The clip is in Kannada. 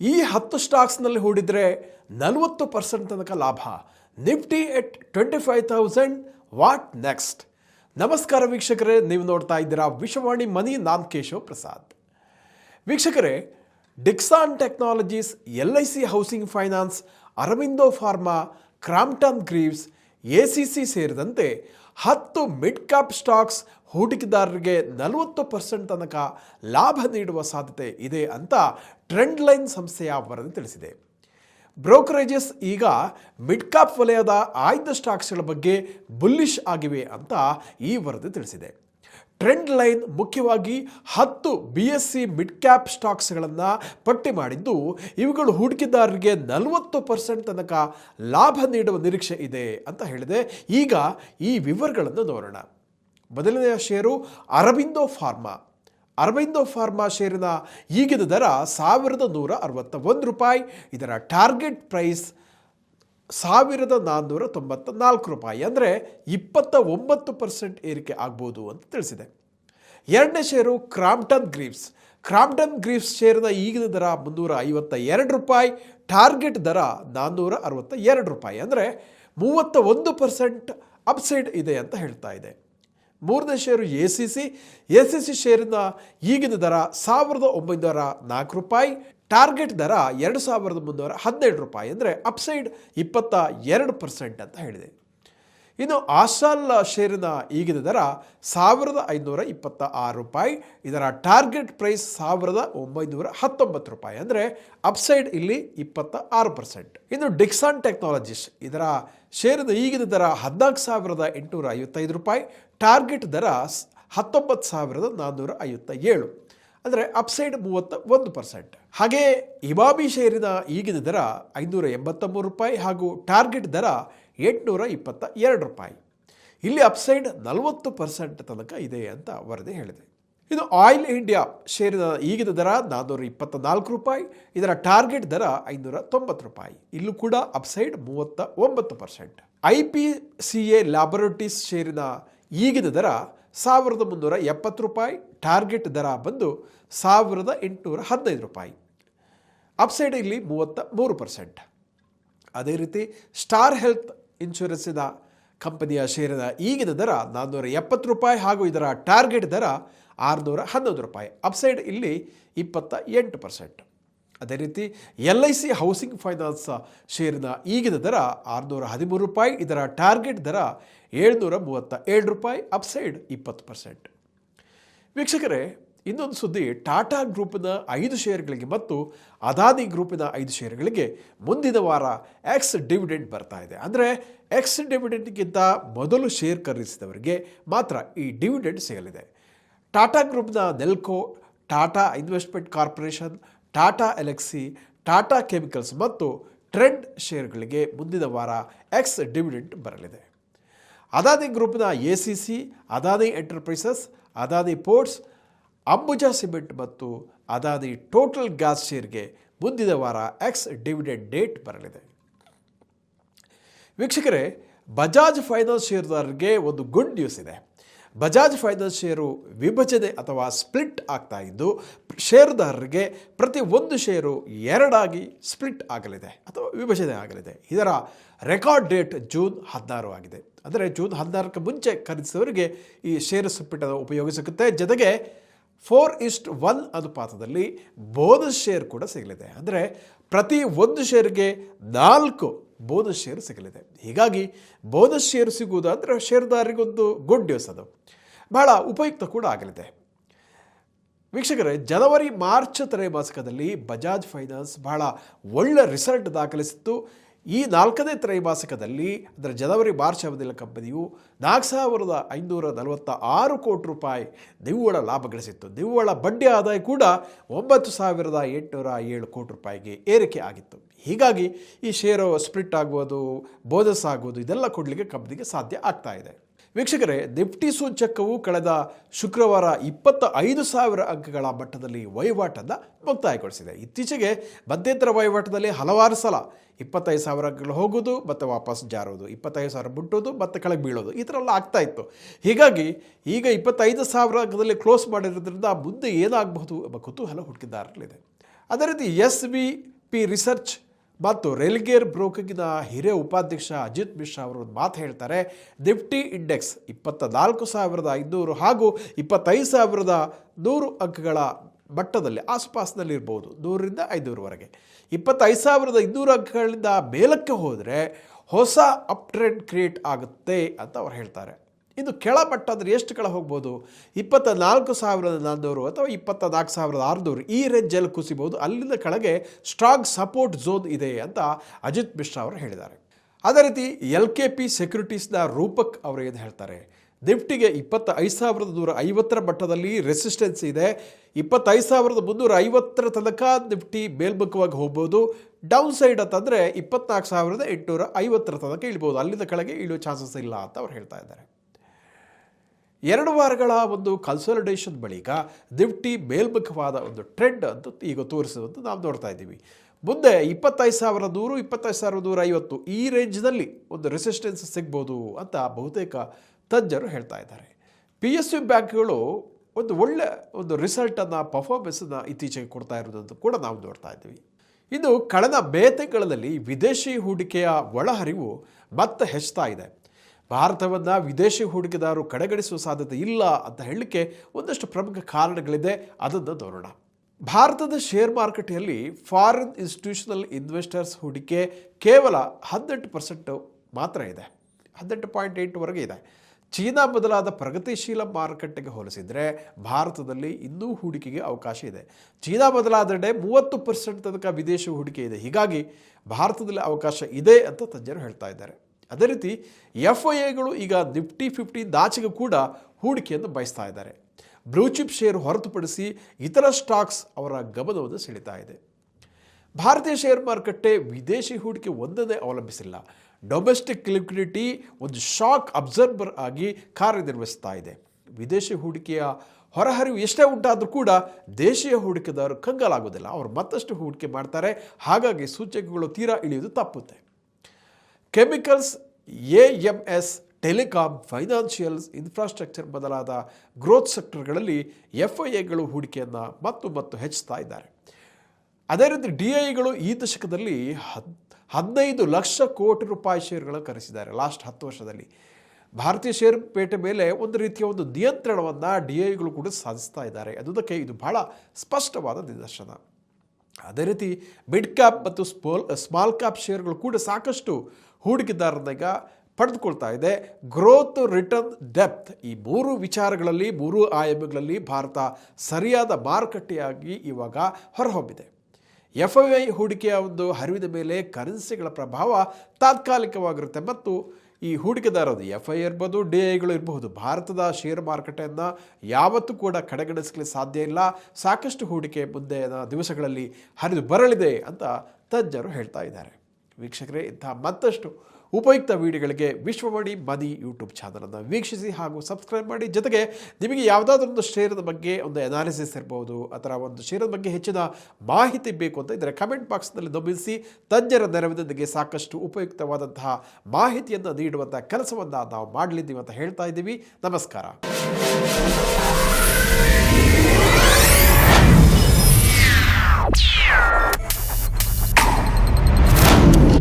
ಈ ಹತ್ತು ಸ್ಟಾಕ್ಸ್ನಲ್ಲಿ ಹೂಡಿದರೆ ನಲವತ್ತು ಪರ್ಸೆಂಟ್ ತನಕ ಲಾಭ. Nifty at twenty five thousand what next? ನಮಸ್ಕಾರ ವೀಕ್ಷಕರೇ, ನೀವು ನೋಡ್ತಾ ಇದ್ದೀರಾ ವಿಶ್ವವಾಣಿ ಮನಿ ನಾನ್ ಕೇಶವ್ ಪ್ರಸಾದ್. ವೀಕ್ಷಕರೇ, Dixon technologies, L I C housing finance, Aurobindo pharma, Crompton Greaves A C C ಸೇರಿದಂತೆ ಹತ್ತು ಮಿಡ್ ಕ್ಯಾಪ್ ಸ್ಟಾಕ್ಸ್ ಹೂಡಿಕೆದಾರರಿಗೆ ನಲವತ್ತು ಪರ್ಸೆಂಟ್ ತನಕ ಲಾಭ ನೀಡುವ ಸಾಧ್ಯತೆ ಇದೆ ಅಂತ ಟ್ರೆಂಡ್ ಲೈನ್ ಸಂಸ್ಥೆಯ ವರದಿ ತಿಳಿಸಿದೆ. ಬ್ರೋಕರೇಜಸ್ ಈಗ ಮಿಡ್ ಕ್ಯಾಪ್ ವಲಯದ ಆಯ್ದ ಸ್ಟಾಕ್ಸ್ಗಳ ಬಗ್ಗೆ ಬುಲ್ಲಿಶ್ ಆಗಿವೆ ಅಂತ ಈ ವರದಿ ತಿಳಿಸಿದೆ. ಟ್ರೆಂಡ್ ಲೈನ್ ಮುಖ್ಯವಾಗಿ ಹತ್ತು B S C mid cap ಸ್ಟಾಕ್ಸ್ಗಳನ್ನು ಪಟ್ಟಿ ಮಾಡಿದ್ದು, ಇವುಗಳು ಹೂಡಿಕೆದಾರರಿಗೆ ನಲವತ್ತು ಪರ್ಸೆಂಟ್ ತನಕ ಲಾಭ ನೀಡುವ ನಿರೀಕ್ಷೆ ಇದೆ ಅಂತ ಹೇಳಿದೆ. ಈಗ ಈ ವಿವರಗಳನ್ನು ನೋಡೋಣ. ಮೊದಲನೆಯ share Aurobindo pharma. Aurobindo pharma ಷೇರಿನ ಈಗಿನ ದರ ಸಾವಿರದ ನೂರ ಅರವತ್ತ ಒಂದು ರೂಪಾಯಿ. ಇದರ ಟಾರ್ಗೆಟ್ ಪ್ರೈಸ್ ಸಾವಿರದ ನಾನ್ನೂರ ತೊಂಬತ್ತ ನಾಲ್ಕು ರೂಪಾಯಿ, ಅಂದರೆ ಇಪ್ಪತ್ತ ಒಂಬತ್ತು ಪರ್ಸೆಂಟ್ ಏರಿಕೆ ಆಗ್ಬೋದು ಅಂತ ತಿಳಿಸಿದೆ. ಎರಡನೇ share Crompton Greaves. Crompton Greaves ಷೇರಿನ ಈಗಿನ ದರ ಮುನ್ನೂರ ಐವತ್ತ ಎರಡು ರೂಪಾಯಿ, ಟಾರ್ಗೆಟ್ ದರ ನಾನ್ನೂರ ಅರವತ್ತ ಎರಡು ರೂಪಾಯಿ, ಅಂದರೆ ಮೂವತ್ತ ಒಂದು ಪರ್ಸೆಂಟ್ ಅಪ್ಸೈಡ್ ಇದೆ ಅಂತ ಹೇಳ್ತಾ ಇದೆ. ಮೂರನೇ share A C C A C C ಷೇರಿನ ಈಗಿನ ದರ ಸಾವಿರದ ಒಂಬೈನೂರ ನಾಲ್ಕು ರೂಪಾಯಿ, ಟಾರ್ಗೆಟ್ ದರ ಎರಡು ಸಾವಿರದ ಮುನ್ನೂರ ಹದಿನೇಳು ರೂಪಾಯಿ. ಅಂದರೆ ಅಪ್ಸೈಡ್ ಇಪ್ಪತ್ತ ಎರಡು ಪರ್ಸೆಂಟ್ ಅಂತ ಹೇಳಿದೆ. ಇನ್ನು ಆಶಾಲ್ ಷೇರಿನ ಈಗಿನ ದರ ಸಾವಿರದ ಐನೂರ ಇಪ್ಪತ್ತ ಆರು ರೂಪಾಯಿ. ಇದರ ಟಾರ್ಗೆಟ್ ಪ್ರೈಸ್ ಸಾವಿರದ ಒಂಬೈನೂರ ಹತ್ತೊಂಬತ್ತು ರೂಪಾಯಿ. ಅಂದರೆ ಅಪ್ಸೈಡ್ ಇಲ್ಲಿ ಇಪ್ಪತ್ತ ಆರು ಪರ್ಸೆಂಟ್. ಇನ್ನು ಡಿಕ್ಸಾನ್ ಟೆಕ್ನಾಲಜೀಸ್, ಇದರ ಷೇರಿನ ಈಗಿನ ದರ ಹದಿನಾಲ್ಕು ಸಾವಿರದ ಎಂಟುನೂರ ಐವತ್ತೈದು ರೂಪಾಯಿ. ಟಾರ್ಗೆಟ್ ದರ ಹತ್ತೊಂಬತ್ತು ಸಾವಿರದ ನಾನ್ನೂರ ಐವತ್ತ ಏಳು ಅಂದರೆ ಅಪ್ಸೈಡ್ ಮೂವತ್ತ ಒಂದು ಪರ್ಸೆಂಟ್ ಹಾಗೆ ಇಮಾಮಿ ಷೇರಿನ ಈಗಿನ ದರ ಐನೂರ ಎಂಬತ್ತ ಮೂರು ರೂಪಾಯಿ ಹಾಗೂ ಟಾರ್ಗೆಟ್ ದರ ಎಂಟುನೂರ ಇಪ್ಪತ್ತ ಎರಡು ರೂಪಾಯಿ. ಇಲ್ಲಿ ಅಪ್ಸೈಡ್ ನಲವತ್ತು ಪರ್ಸೆಂಟ್ ತನಕ ಇದೆ ಅಂತ ವರದಿ ಹೇಳಿದೆ. ಇದು ಆಯಿಲ್ ಇಂಡಿಯಾ ಶೇರಿನ ಈಗಿನ ದರ ನಾನ್ನೂರ ಇಪ್ಪತ್ತ ನಾಲ್ಕು ರೂಪಾಯಿ, ಇದರ ಟಾರ್ಗೆಟ್ ದರ ಐನೂರ ತೊಂಬತ್ತು ರೂಪಾಯಿ. ಇಲ್ಲೂ ಕೂಡ ಅಪ್ಸೈಡ್ ಮೂವತ್ತ ಒಂಬತ್ತು percent I P C A laboratories ಶೇರಿನ ಈಗಿನ ದರ ಸಾವಿರದ ಮುನ್ನೂರ ಎಪ್ಪತ್ತು ರೂಪಾಯಿ. ಟಾರ್ಗೆಟ್ ದರ ಬಂದು ಸಾವಿರದ ಎಂಟುನೂರ ಹದಿನೈದು ರೂಪಾಯಿ. ಅಪ್ಸೈಡ್ ಇಲ್ಲಿ ಮೂವತ್ತ ಮೂರು ಪರ್ಸೆಂಟ್. ಅದೇ ರೀತಿ ಸ್ಟಾರ್ ಹೆಲ್ತ್ ಇನ್ಶೂರೆನ್ಸಿನ ಕಂಪನಿಯ ಷೇರಿನ ಈಗಿನ ದರ ನಾನ್ನೂರ ಎಪ್ಪತ್ತು ರೂಪಾಯಿ ಹಾಗೂ ಇದರ ಟಾರ್ಗೆಟ್ ದರ ಆರುನೂರ ಹನ್ನೊಂದು ರೂಪಾಯಿ. ಅಪ್ಸೈಡ್ ಇಲ್ಲಿ ಇಪ್ಪತ್ತ ಎಂಟು ಪರ್ಸೆಂಟ್. ಅದೇ ರೀತಿ L I C housing finance ಷೇರಿನ ಈಗಿನ ದರ ಆರುನೂರ ಹದಿಮೂರು ರೂಪಾಯಿ, ಇದರ ಟಾರ್ಗೆಟ್ ದರ ಏಳ್ನೂರ ಮೂವತ್ತ ಏಳು ರೂಪಾಯಿ ಅಪ್ಸೈಡ್ ಇಪ್ಪತ್ತು ಪರ್ಸೆಂಟ್ ವೀಕ್ಷಕರೇ, ಇನ್ನೊಂದು ಸುದ್ದಿ ಟಾಟಾ ಗ್ರೂಪಿನ ಐದು ಶೇರ್ಗಳಿಗೆ ಮತ್ತು ಅದಾನಿ ಗ್ರೂಪಿನ ಐದು ಶೇರ್ಗಳಿಗೆ ಮುಂದಿನ ವಾರ ಎಕ್ಸ್ ಡಿವಿಡೆಂಡ್ ಬರ್ತಾ ಇದೆ. ಅಂದರೆ ಎಕ್ಸ್ ಡಿವಿಡೆಂಟ್ಗಿಂತ ಮೊದಲು ಶೇರ್ ಖರೀದಿಸಿದವರಿಗೆ ಮಾತ್ರ ಈ ಡಿವಿಡೆಂಡ್ ಸಿಗಲಿದೆ. ಟಾಟಾ ಗ್ರೂಪ್ನ Nelco Tata investment corporation Tata Elxsi, Tata chemicals ಮತ್ತು ಟ್ರೆಂಡ್ ಶೇರ್ಗಳಿಗೆ ಮುಂದಿನ ವಾರ ಎಕ್ಸ್ ಡಿವಿಡೆಂಡ್ ಬರಲಿದೆ. ಅದಾನಿ ಗ್ರೂಪ್ನ A C C, Adani enterprises, Adani ports, Ambuja cement ಮತ್ತು ಅದಾನಿ ಟೋಟಲ್ ಗ್ಯಾಸ್ ಶೇರ್ಗೆ ಮುಂದಿನ ವಾರ ಎಕ್ಸ್ ಡಿವಿಡೆಂಡ್ ಡೇಟ್ ಬರಲಿದೆ. ವೀಕ್ಷಕರೇ, ಬಜಾಜ್ ಫೈನಾನ್ಸ್ ಶೇರ್ದಾರರಿಗೆ ಒಂದು ಗುಡ್ ನ್ಯೂಸ್ ಇದೆ. ಬಜಾಜ್ ಫೈನಾನ್ಸ್ ಷೇರು ವಿಭಜನೆ ಅಥವಾ ಸ್ಪ್ಲಿಟ್ ಆಗ್ತಾ ಇದ್ದು, ಷೇರುದಾರರಿಗೆ ಪ್ರತಿ ಒಂದು ಷೇರು ಎರಡಾಗಿ ಸ್ಪ್ಲಿಟ್ ಆಗಲಿದೆ ಅಥವಾ ವಿಭಜನೆ ಆಗಲಿದೆ. ಇದರ ರೆಕಾರ್ಡ್ ಡೇಟ್ ಜೂನ್ ಹದಿನಾರು ಆಗಿದೆ. ಅಂದರೆ ಜೂನ್ ಹದಿನಾರಕ್ಕೆ ಮುಂಚೆ ಖರೀದಿಸಿದವರಿಗೆ ಈ ಷೇರು ಸ್ಪ್ಲಿಟನ್ನು ಉಪಯೋಗಿಸುತ್ತೆ. ಜೊತೆಗೆ ಫೋರ್ ಇಸ್ಟ್ ಒನ್ ಅನುಪಾತದಲ್ಲಿ ಬೋನಸ್ ಶೇರ್ ಕೂಡ ಸಿಗಲಿದೆ. ಅಂದರೆ ಪ್ರತಿ ಒಂದು ಶೇರ್ಗೆ ನಾಲ್ಕು ಬೋನಸ್ ಶೇರ್ ಸಿಗಲಿದೆ. ಹೀಗಾಗಿ ಬೋನಸ್ ಶೇರ್ ಸಿಗುವುದು ಅಂದರೆ ಷೇರುದಾರರಿಗೊಂದು ಗುಡ್ ನ್ಯೂಸ್ ಅದು. ಬಹಳ ಉಪಯುಕ್ತ ಕೂಡ ಆಗಲಿದೆ. ವೀಕ್ಷಕರೇ, ಜನವರಿ ಮಾರ್ಚ್ ತ್ರೈಮಾಸಿಕದಲ್ಲಿ ಬಜಾಜ್ ಫೈನಾನ್ಸ್ ಬಹಳ ಒಳ್ಳೆ ರಿಸಲ್ಟ್ ದಾಖಲಿಸಿತ್ತು. ಈ ನಾಲ್ಕನೇ ತ್ರೈಮಾಸಿಕದಲ್ಲಿ ಅಂದರೆ ಜನವರಿ ಮಾರ್ಚ್ ಅವಧಿಯಲ್ಲಿ ಕಂಪನಿಯು ನಾಲ್ಕು ಸಾವಿರದ ಐನೂರ ನಲವತ್ತ ಆರು ಕೋಟಿ ರೂಪಾಯಿ ನಿವ್ವಳ ಲಾಭ ಗಳಿಸಿತ್ತು. ನಿವ್ವಳ ಬಡ್ಡಿ ಆದಾಯ ಕೂಡ ಒಂಬತ್ತು ಸಾವಿರದ ಎಂಟುನೂರ ಏಳು ಕೋಟಿ ರೂಪಾಯಿಗೆ ಏರಿಕೆ ಆಗಿತ್ತು. ಹೀಗಾಗಿ ಈ ಷೇರು ಸ್ಪ್ಲಿಟ್ ಆಗುವುದು ಬೋಧಸ್ ಆಗುವುದು, ಇದೆಲ್ಲ ಕೊಡಲಿಕ್ಕೆ ಕಂಪ್ನಿಗೆ ಸಾಧ್ಯ ಆಗ್ತಾ ಇದೆ. ವೀಕ್ಷಕರೇ ನಿಫ್ಟಿ ಸೂಚಕವು ಕಳೆದ ಶುಕ್ರವಾರ ಇಪ್ಪತ್ತ ಐದು ಸಾವಿರ ಅಂಕಗಳ ಮಟ್ಟದಲ್ಲಿ ವಹಿವಾಟನ್ನು ಮುಕ್ತಾಯಗೊಳಿಸಿದೆ. ಇತ್ತೀಚೆಗೆ ಮಧ್ಯಂತರ ವಹಿವಾಟದಲ್ಲಿ ಹಲವಾರು ಸಲ ಇಪ್ಪತ್ತೈದು ಸಾವಿರ ಅಂಕಗಳು ಹೋಗೋದು ಮತ್ತು ವಾಪಸ್ ಜಾರೋದು ಇಪ್ಪತ್ತೈದು ಸಾವಿರ ಮುಟ್ಟೋದು ಮತ್ತು ಕೆಳಗೆ ಬೀಳೋದು ಈ ಥರ ಎಲ್ಲ ಆಗ್ತಾ ಇತ್ತು. ಹೀಗಾಗಿ ಈಗ ಇಪ್ಪತ್ತೈದು ಸಾವಿರ ಅಂಕದಲ್ಲಿ ಕ್ಲೋಸ್ ಮಾಡಿರೋದ್ರಿಂದ ಮುಂದೆ ಏನಾಗಬಹುದು ಎಂಬ ಕುತೂಹಲ ಹುಡುಕಿದ್ದಾರಲ್ಲಿದೆ ಅದೇ ರೀತಿ ಎಸ್ ಬಿ ಪಿ ರಿಸರ್ಚ್ ಮತ್ತು ರೈಲ್ಗೇರ್ ಬ್ರೋಕಿಂಗ್ನ ಹಿರಿಯ ಉಪಾಧ್ಯಕ್ಷ ಅಜಿತ್ ಮಿಶ್ರಾ ಅವರು ಮಾತು ಹೇಳ್ತಾರೆ. ನಿಫ್ಟಿ ಇಂಡೆಕ್ಸ್ ಇಪ್ಪತ್ತ ನಾಲ್ಕು ಸಾವಿರದ ಐನೂರು ಹಾಗೂ ಇಪ್ಪತ್ತೈದು ಸಾವಿರದ ನೂರು ಅಂಕಗಳ ಮಟ್ಟದಲ್ಲಿ ಆಸುಪಾಸಿನಲ್ಲಿರ್ಬೋದು ನೂರರಿಂದ ಐನೂರವರೆಗೆ ಇಪ್ಪತ್ತೈದು ಸಾವಿರದ ಇನ್ನೂರು ಅಂಕಗಳಿಂದ ಮೇಲಕ್ಕೆ ಹೋದರೆ ಹೊಸ ಅಪ್ ಟ್ರೆಂಡ್ ಕ್ರಿಯೇಟ್ ಆಗುತ್ತೆ ಅಂತ ಅವ್ರು ಹೇಳ್ತಾರೆ. ಇದು ಕೆಳಮಟ್ಟ ಅಂದರೆ ಎಷ್ಟು ಕೆಳ ಹೋಗ್ಬೋದು? ಇಪ್ಪತ್ತ ನಾಲ್ಕು ಸಾವಿರದ ನಾನ್ನೂರು ಅಥವಾ ಇಪ್ಪತ್ತ ನಾಲ್ಕು ಸಾವಿರದ ಆರುನೂರು ಈ ರೇಂಜಲ್ಲಿ ಕುಸಿಬೋದು. ಅಲ್ಲಿಂದ ಕೆಳಗೆ ಸ್ಟ್ರಾಂಗ್ ಸಪೋರ್ಟ್ ಝೋನ್ ಇದೆ ಅಂತ ಅಜಿತ್ ಮಿಶ್ರಾ ಅವರು ಹೇಳಿದ್ದಾರೆ. ಅದೇ ರೀತಿ ಎಲ್ ಕೆ ಪಿ ಸೆಕ್ಯೂರಿಟೀಸ್ನ ರೂಪಕ್ ಅವರು ಏನು ಹೇಳ್ತಾರೆ? ನಿಫ್ಟಿಗೆ ಇಪ್ಪತ್ತ ಐದು ಸಾವಿರದ ನೂರ ಐವತ್ತರ ಮಟ್ಟದಲ್ಲಿ ರೆಸಿಸ್ಟೆನ್ಸ್ ಇದೆ. ಇಪ್ಪತ್ತೈದು ಸಾವಿರದ ಮುನ್ನೂರ ಐವತ್ತರ ತನಕ ನಿಫ್ಟಿ ಮೇಲ್ಮುಖವಾಗಿ ಹೋಗ್ಬೋದು. ಡೌನ್ ಸೈಡ್ ಅಂತಂದರೆ ಇಪ್ಪತ್ನಾಲ್ಕು ಸಾವಿರದ ಎಂಟುನೂರ ಐವತ್ತರ ತನಕ ಇಳ್ಬೋದು. ಅಲ್ಲಿಂದ ಕೆಳಗೆ ಇಳುವ ಚಾನ್ಸಸ್ ಇಲ್ಲ ಅಂತ ಅವ್ರು ಹೇಳ್ತಾ ಇದ್ದಾರೆ. ಎರಡು ವಾರಗಳ ಒಂದು ಕನ್ಸಲ್ಟೇಷನ್ ಬಳಿಕ ದಿಫ್ಟಿ ಮೇಲ್ಮುಖವಾದ ಒಂದು ಟ್ರೆಂಡ್ ಅಂತ ಈಗ ತೋರಿಸುವಂತ ನಾವು ನೋಡ್ತಾ ಇದ್ದೀವಿ. ಮುಂದೆ ಇಪ್ಪತ್ತೈದು ಸಾವಿರ ನೂರು, ಇಪ್ಪತ್ತೈದು ಸಾವಿರದ ನೂರ ಐವತ್ತು ಈ ರೇಂಜ್ನಲ್ಲಿ ಒಂದು ರೆಸಿಸ್ಟೆನ್ಸ್ ಸಿಗ್ಬೋದು ಅಂತ ಬಹುತೇಕ ತಜ್ಞರು ಹೇಳ್ತಾ ಇದ್ದಾರೆ. ಪಿ ಎಸ್ ಯು ಬ್ಯಾಂಕ್ಗಳು ಒಂದು ಒಳ್ಳೆ ಒಂದು ರಿಸಲ್ಟನ್ನು ಪರ್ಫಾರ್ಮೆನ್ಸನ್ನು ಇತ್ತೀಚೆಗೆ ಕೊಡ್ತಾ ಇರೋದಂತ ಕೂಡ ನಾವು ನೋಡ್ತಾ ಇದ್ದೀವಿ. ಇದು ಕಳೆದ ಮೇ ತಿಂಗಳಲ್ಲಿ ವಿದೇಶಿ ಹೂಡಿಕೆಯ ಒಳಹರಿವು ಮತ್ತೆ ಹೆಚ್ಚುತ್ತಾ ಇದೆ. ಭಾರತವನ್ನು ವಿದೇಶಿ ಹೂಡಿಕೆದಾರರು ಕಡೆಗಣಿಸುವ ಸಾಧ್ಯತೆ ಇಲ್ಲ ಅಂತ ಹೇಳಲಿಕ್ಕೆ ಒಂದಷ್ಟು ಪ್ರಮುಖ ಕಾರಣಗಳಿದೆ. ಅದನ್ನು ನೋಡೋಣ ಭಾರತದ ಶೇರ್ ಮಾರುಕಟ್ಟೆಯಲ್ಲಿ ಫಾರಿನ್ ಇನ್ಸ್ಟಿಟ್ಯೂಷನಲ್ ಇನ್ವೆಸ್ಟರ್ಸ್ ಹೂಡಿಕೆ ಕೇವಲ ಹದಿನೆಂಟು ಪರ್ಸೆಂಟು ಮಾತ್ರ ಇದೆ. ಹದಿನೆಂಟು ಪಾಯಿಂಟ್ ಎಂಟುವರೆಗೆ ಇದೆ. ಚೀನಾ ಬದಲಾದ ಪ್ರಗತಿಶೀಲ ಮಾರುಕಟ್ಟೆಗೆ ಹೋಲಿಸಿದರೆ ಭಾರತದಲ್ಲಿ ಇನ್ನೂ ಹೂಡಿಕೆಗೆ ಅವಕಾಶ ಇದೆ. ಚೀನಾ ಬದಲಾದಡೆ ಮೂವತ್ತು ಪರ್ಸೆಂಟ್ ತನಕ ವಿದೇಶಿ ಹೂಡಿಕೆ ಇದೆ. ಹೀಗಾಗಿ ಭಾರತದಲ್ಲಿ ಅವಕಾಶ ಇದೆ ಅಂತ ತಜ್ಞರು ಹೇಳ್ತಾ ಇದ್ದಾರೆ. ಅದೇ ರೀತಿ ಎಫ್ ಐ ಎಗಳು ಈಗ ನಿಫ್ಟಿ ಫಿಫ್ಟಿ ದಾಚಿಗೆ ಕೂಡ ಹೂಡಿಕೆಯನ್ನು ಬಯಸ್ತಾ ಇದ್ದಾರೆ. ಬ್ಲೂಚಿಪ್ ಶೇರ್ ಹೊರತುಪಡಿಸಿ ಇತರ ಸ್ಟಾಕ್ಸ್ ಅವರ ಗಮನವನ್ನು ಸೆಳೀತಾ ಇದೆ. ಭಾರತೀಯ ಶೇರ್ ಮಾರುಕಟ್ಟೆ ವಿದೇಶಿ ಹೂಡಿಕೆ ಒಂದನ್ನೇ ಅವಲಂಬಿಸಿಲ್ಲ. ಡೊಮೆಸ್ಟಿಕ್ ಲಿಕ್ವಿಡಿಟಿ ಒಂದು ಶಾಕ್ ಅಬ್ಸರ್ಬರ್ ಆಗಿ ಕಾರ್ಯನಿರ್ವಹಿಸ್ತಾ ಇದೆ. ವಿದೇಶಿ ಹೂಡಿಕೆಯ ಹೊರಹರಿವು ಎಷ್ಟೇ ಉಂಟಾದರೂ ಕೂಡ ದೇಶೀಯ ಹೂಡಿಕೆದಾರರು ಕಂಗಾಲಾಗೋದಿಲ್ಲ ಅವರು ಮತ್ತಷ್ಟು ಹೂಡಿಕೆ ಮಾಡ್ತಾರೆ. ಹಾಗಾಗಿ ಸೂಚಕಗಳು ತೀರಾ ಇಳಿಯುವುದು ತಪ್ಪುತ್ತೆ. Chemicals, A M S, telecom, financials, infrastructure ಬದಲಾದ ಗ್ರೋತ್ ಸೆಕ್ಟರ್ಗಳಲ್ಲಿ ಎಫ್ ಐ ಎಗಳು ಹೂಡಿಕೆಯನ್ನು ಮತ್ತು ಮತ್ತು ಹೆಚ್ಚಿಸ್ತಾ ಇದ್ದಾರೆ. ಅದೇ ರೀತಿ ಡಿ ಐಗಳು ಈ ದಶಕದಲ್ಲಿ ಹದ್, ಹದಿನೈದು ಲಕ್ಷ ಕೋಟಿ ರೂಪಾಯಿ ಷೇರುಗಳನ್ನು ಕರೆಸಿದ್ದಾರೆ ಲಾಸ್ಟ್ ಹತ್ತು ವರ್ಷದಲ್ಲಿ. ಭಾರತೀಯ ಷೇರು ಪೇಟೆ ಮೇಲೆ ಒಂದು ರೀತಿಯ ಒಂದು ನಿಯಂತ್ರಣವನ್ನು ಡಿ ಐಗಳು ಕೂಡ ಸಾಧಿಸ್ತಾ ಇದ್ದಾರೆ. ಅದಕ್ಕೆ ಇದು ಬಹಳ ಸ್ಪಷ್ಟವಾದ ನಿದರ್ಶನ. ಅದೇ ರೀತಿ ಮಿಡ್ ಕ್ಯಾಪ್ ಮತ್ತು ಸ್ಪೋಲ್ ಸ್ಮಾಲ್ ಕ್ಯಾಪ್ ಶೇರ್ಗಳು ಕೂಡ ಸಾಕಷ್ಟು ಹೂಡಿಕೆದಾರರಾಗ ಪಡೆದುಕೊಳ್ತಾ ಇದೆ. ಗ್ರೋತ್ ರಿಟರ್ನ್ ಡೆಪ್ತ್ ಈ ಮೂರು ವಿಚಾರಗಳಲ್ಲಿ, ಮೂರು ಆಯಾಮಗಳಲ್ಲಿ ಭಾರತ ಸರಿಯಾದ ಮಾರುಕಟ್ಟೆಯಾಗಿ ಇವಾಗ ಹೊರಹೊಮ್ಮಿದೆ. ಎಫ್ ಐ ಹೂಡಿಕೆಯ ಒಂದು ಹರಿವಿನ ಮೇಲೆ ಕರೆನ್ಸಿಗಳ ಪ್ರಭಾವ ತಾತ್ಕಾಲಿಕವಾಗಿರುತ್ತೆ ಮತ್ತು ಈ ಹೂಡಿಕೆದಾರರು ಎಫ್ ಐ ಇರ್ಬೋದು, ಡಿ ಐಗಳು ಇರಬಹುದು, ಭಾರತದ ಷೇರು ಮಾರುಕಟ್ಟೆಯನ್ನು ಯಾವತ್ತೂ ಕೂಡ ಕಡೆಗಣಿಸಲಿಕ್ಕೆ ಸಾಧ್ಯ ಇಲ್ಲ. ಸಾಕಷ್ಟು ಹೂಡಿಕೆ ಮುಂದಿನ ದಿವಸಗಳಲ್ಲಿ ಹರಿದು ಬರಲಿದೆ ಅಂತ ತಜ್ಞರು ಹೇಳ್ತಾ ಇದ್ದಾರೆ. ವೀಕ್ಷಕರೇ, ಇಂತಹ ಮತ್ತಷ್ಟು ಉಪಯುಕ್ತ ವಿಡಿಯೋಗಳಿಗೆ ವಿಶ್ವವಾಣಿ ಮನಿ ಯೂಟ್ಯೂಬ್ ಚಾನಲನ್ನು ವೀಕ್ಷಿಸಿ ಹಾಗೂ ಸಬ್ಸ್ಕ್ರೈಬ್ ಮಾಡಿ. ಜೊತೆಗೆ ನಿಮಗೆ ಯಾವುದಾದ್ರೂ ಒಂದು ಶೇರದ ಬಗ್ಗೆ ಒಂದು ಅನಾಲಿಸಿಸ್ ಇರ್ಬೋದು, ಅಥವಾ ಒಂದು ಶೇರದ ಬಗ್ಗೆ ಹೆಚ್ಚಿನ ಮಾಹಿತಿ ಬೇಕು ಅಂತ ಇದ್ದರೆ ಕಮೆಂಟ್ ಬಾಕ್ಸ್ನಲ್ಲಿ ಗಮನಿಸಿ ತಜ್ಞರ ನೆರವಿನೊಂದಿಗೆ ಸಾಕಷ್ಟು ಉಪಯುಕ್ತವಾದಂತಹ ಮಾಹಿತಿಯನ್ನು ನೀಡುವಂಥ ಕೆಲಸವನ್ನು ನಾವು ಮಾಡಲಿದ್ದೀವಿ ಅಂತ ಹೇಳ್ತಾ ಇದ್ದೀವಿ. ನಮಸ್ಕಾರ.